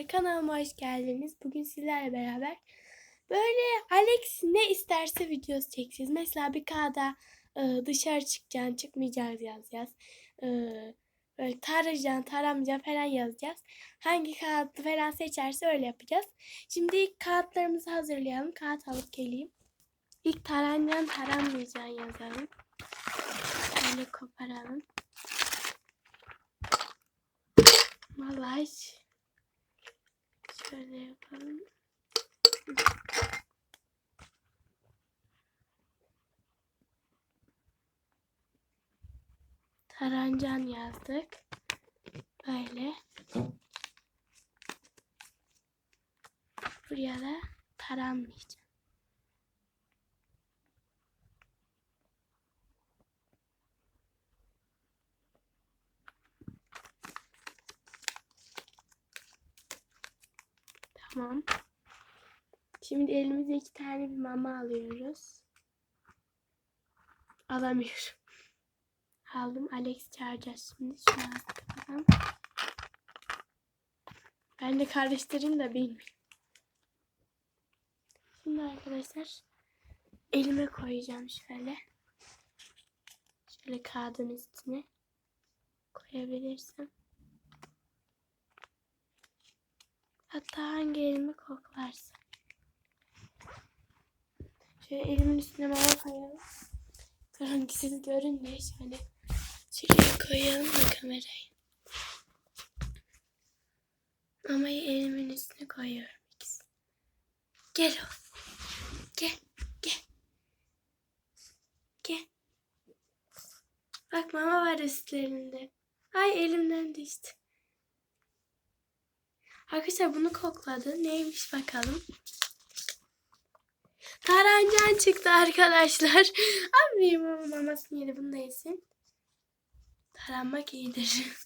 arkadaşlar kanalıma hoş geldiniz. Bugün sizlerle beraber böyle Alex ne isterse videosu çekeceğiz. Mesela bir kağıda e, dışarı çıkacaksın çıkmayacağız yazacağız. E, böyle tarayacaksın taramayacaksın falan yazacağız. Hangi kağıdı falan seçerse öyle yapacağız. Şimdi ilk kağıtlarımızı hazırlayalım. Kağıt alıp geleyim. İlk taranacaksın taranmayacaksın yazalım. Böyle koparalım. Vallahi hiç şöyle yapalım. Tarancan yazdık. Böyle. Buraya da taranmayacağım. Tamam. Şimdi elimize iki tane bir mama alıyoruz. Alamıyorum. Aldım. Alex çağıracağız şimdi. Şunu kapatalım. Ben de kardeşlerim de bilmiyorum. Şimdi arkadaşlar elime koyacağım şöyle. Şöyle kağıdın üstüne koyabilirsem. Hatta hangi elimi koklarsa. Şöyle elimin üstüne mama koyalım. Durun ki siz görün diye şöyle şuraya koyalım da kamerayı. Mamayı elimin üstüne koyuyorum ikisi. Gel o. Gel. Gel. Gel. Bak mama var üstlerinde. Ay elimden düştü. Arkadaşlar bunu kokladı. Neymiş bakalım. Tarancan çıktı arkadaşlar. Abi mama mamasını yedi bunu da yesin. Taranmak iyidir.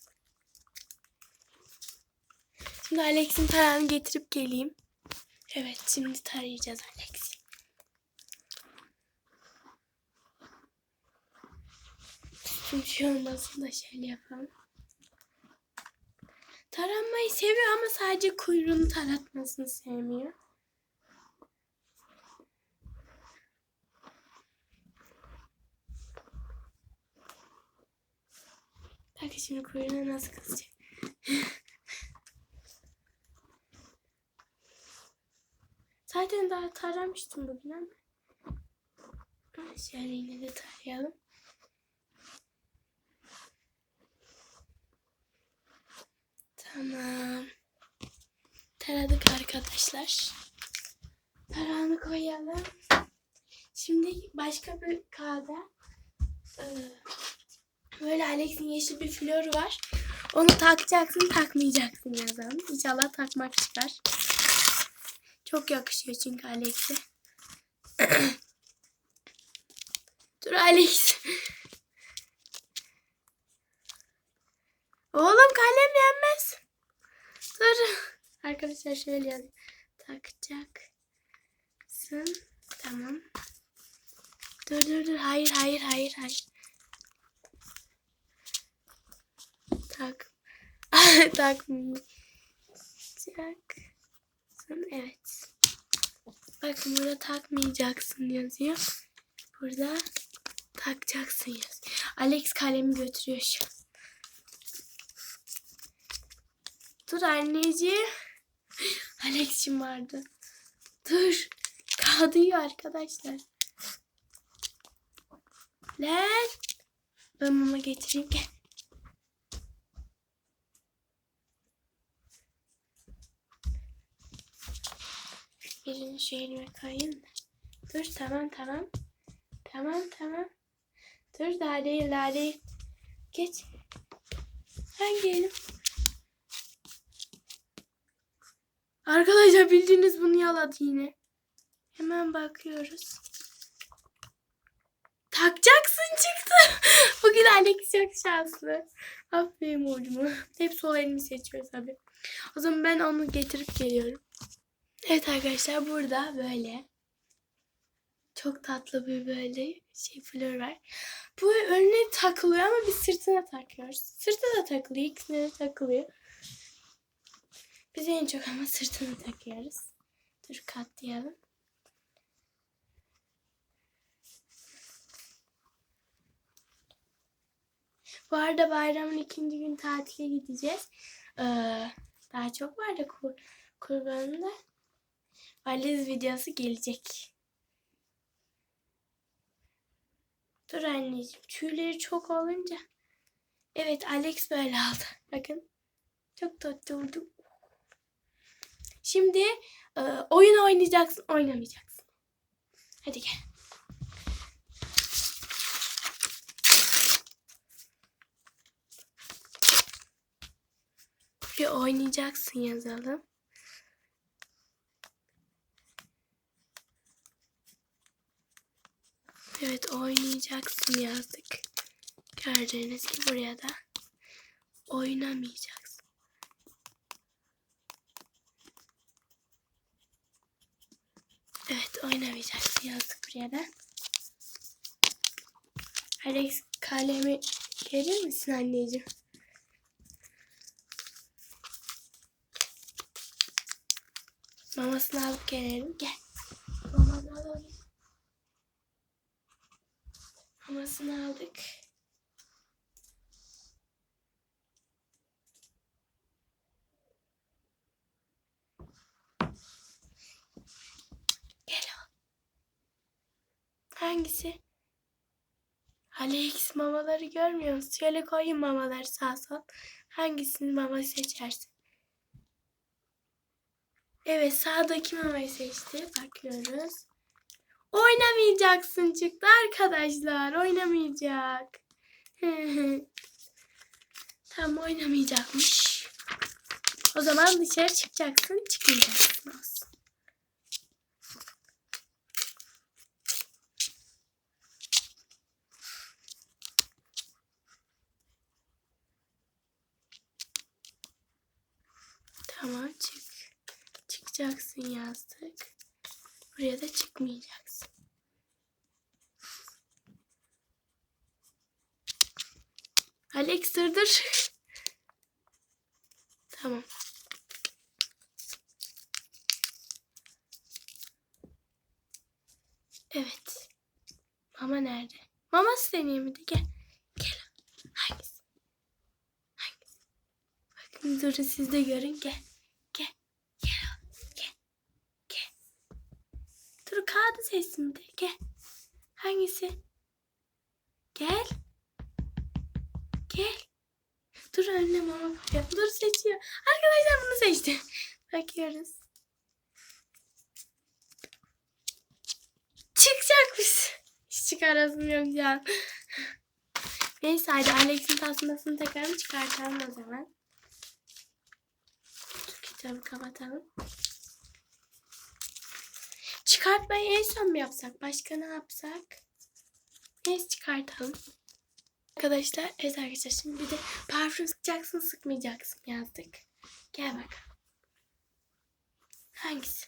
Şimdi Alex'in tarağını getirip geleyim. Evet şimdi tarayacağız Alex'i. Şimdi şey olmasın da şöyle yapalım. Taranmayı seviyor ama sadece kuyruğunu taratmasını sevmiyor. Bak şimdi kuyruğuna nasıl kızacak. Zaten daha taramıştım bugün ama. Şöyle yine de tarayalım. Tamam. Taradık arkadaşlar. Tarağını koyalım. Şimdi başka bir kağıda e, böyle Alex'in yeşil bir floru var. Onu takacaksın takmayacaksın yazalım. İnşallah takmak çıkar. Çok yakışıyor çünkü Alex'e. Dur Alex. Oğlum kalem yenmez. Dur. Arkadaşlar şöyle yaz. Takacaksın. Tamam. Dur dur dur. Hayır hayır hayır hayır. Tak. Takmayacaksın. Evet. Bakın burada takmayacaksın yazıyor. Burada takacaksın yazıyor. Alex kalemi götürüyor şu an. Dur anneciğim. Alex'im vardı. Dur. Kağıdı yiyor arkadaşlar. Lan. Ben mama getireyim. Gel. Birini şu elime koyayım da. Dur tamam tamam. Tamam tamam. Dur daha değil daha değil. Geç. Hangi elim? Arkadaşlar bildiğiniz bunu yaladı yine. Hemen bakıyoruz. Takacaksın çıktı. Bugün Alex çok şanslı. Aferin oğlum. Hep sol elini seçiyor tabii. O zaman ben onu getirip geliyorum. Evet arkadaşlar burada böyle çok tatlı bir böyle şey flör var. Bu önüne takılıyor ama biz sırtına takıyoruz. Sırta da takılıyor. ikisine de takılıyor. Biz en çok ama sırtını takıyoruz. Dur katlayalım. Bu arada bayramın ikinci gün tatile gideceğiz. Ee, daha çok var da kur, kurbanında valiz videosu gelecek. Dur anneciğim tüyleri çok olunca. Evet Alex böyle aldı. Bakın. Çok tatlı oldu. Şimdi e, oyun oynayacaksın, oynamayacaksın. Hadi gel. Bir oynayacaksın yazalım. Evet oynayacaksın yazdık. Gördüğünüz gibi buraya da oynamayacaksın. Evet oynamayacaksın yazdık buraya da. Alex kalemi verir misin anneciğim? Mamasını alıp gelelim. Gel. Mamanı alalım. Mamasını aldık. Gel o. Hangisi? Alex mamaları görmüyor musun? Şöyle koyayım mamaları sağ sol. Hangisini mama seçersin? Evet sağdaki mamayı seçti. Bakıyoruz. Oynamayacaksın çıktı arkadaşlar. Oynamayacak. Tam oynamayacakmış. O zaman dışarı çıkacaksın. Çıkmayacaksın olsun. Tamam çık. Çıkacaksın yazdık. Buraya da çıkmayacaksın. Alex dur dur. Tamam. Evet. Mama nerede? Mama deneyeyim mi? Gel. Gel. Hangisi? Hangisi? Bakın durun siz de görün. Gel. Gel. Gel. Gel. Dur kağıdı seçsin de. Gel. Hangisi? Gel. Gel. Dur anne mama bakıyor. Dur seçiyor. Arkadaşlar bunu seçti. Bakıyoruz. Çıkacakmış. Hiç çıkarasım yok ya. Neyse hadi Alex'in tasmasını takalım çıkartalım o zaman. Şu kitabı kapatalım. Çıkartmayı en son mu yapsak? Başka ne yapsak? Neyse çıkartalım. Arkadaşlar evet arkadaşlar şimdi bir de parfüm sıkacaksın sıkmayacaksın yazdık. Gel bak. Hangisi?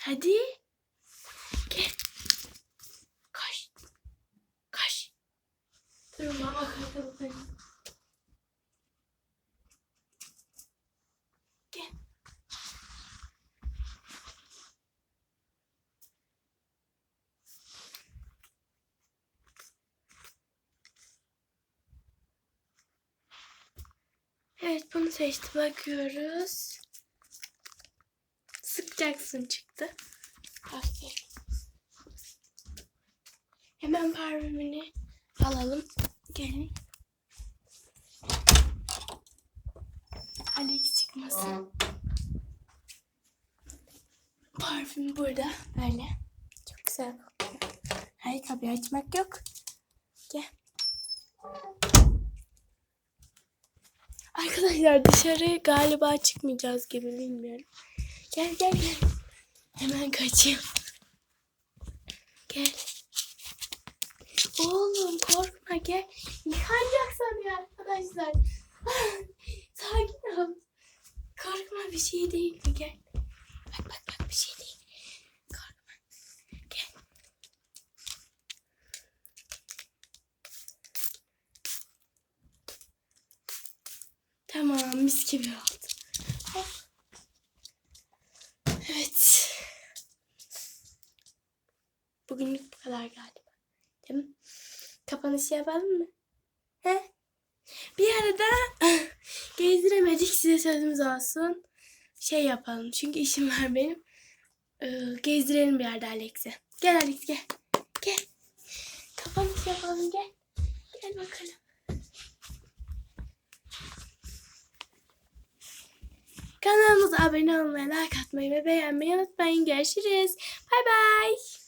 Hadi. Gel. Koş. Koş. Dur bunu seçti bakıyoruz. Sıkacaksın çıktı. Aferin. Hemen parfümünü alalım. Gelin. Alex çıkmasın. Parfüm burada. Böyle. Çok güzel kokuyor. Hayır kapıyı açmak yok. Gel. Arkadaşlar dışarı galiba çıkmayacağız gibi bilmiyorum. Gel gel gel. Hemen kaçayım. Gel. Oğlum korkma gel. Yıkanacaksan ya arkadaşlar. Sakin ol. Korkma bir şey değil gel. Bak bak bak bir şey değil. Korkma. Gel. Tamam mis gibi oldu. Evet. Bugünlük bu kadar galiba. Değil mi? Kapanış yapalım mı? He? Bir arada gezdiremedik size sözümüz olsun. Şey yapalım çünkü işim var benim. Ee, gezdirelim bir yerde Alex'i. Gel Alex gel. Gel. Kapanış yapalım gel. Gel bakalım. Kanalımıza abone olmayı, like atmayı ve beğenmeyi unutmayın. Görüşürüz. Bay bay.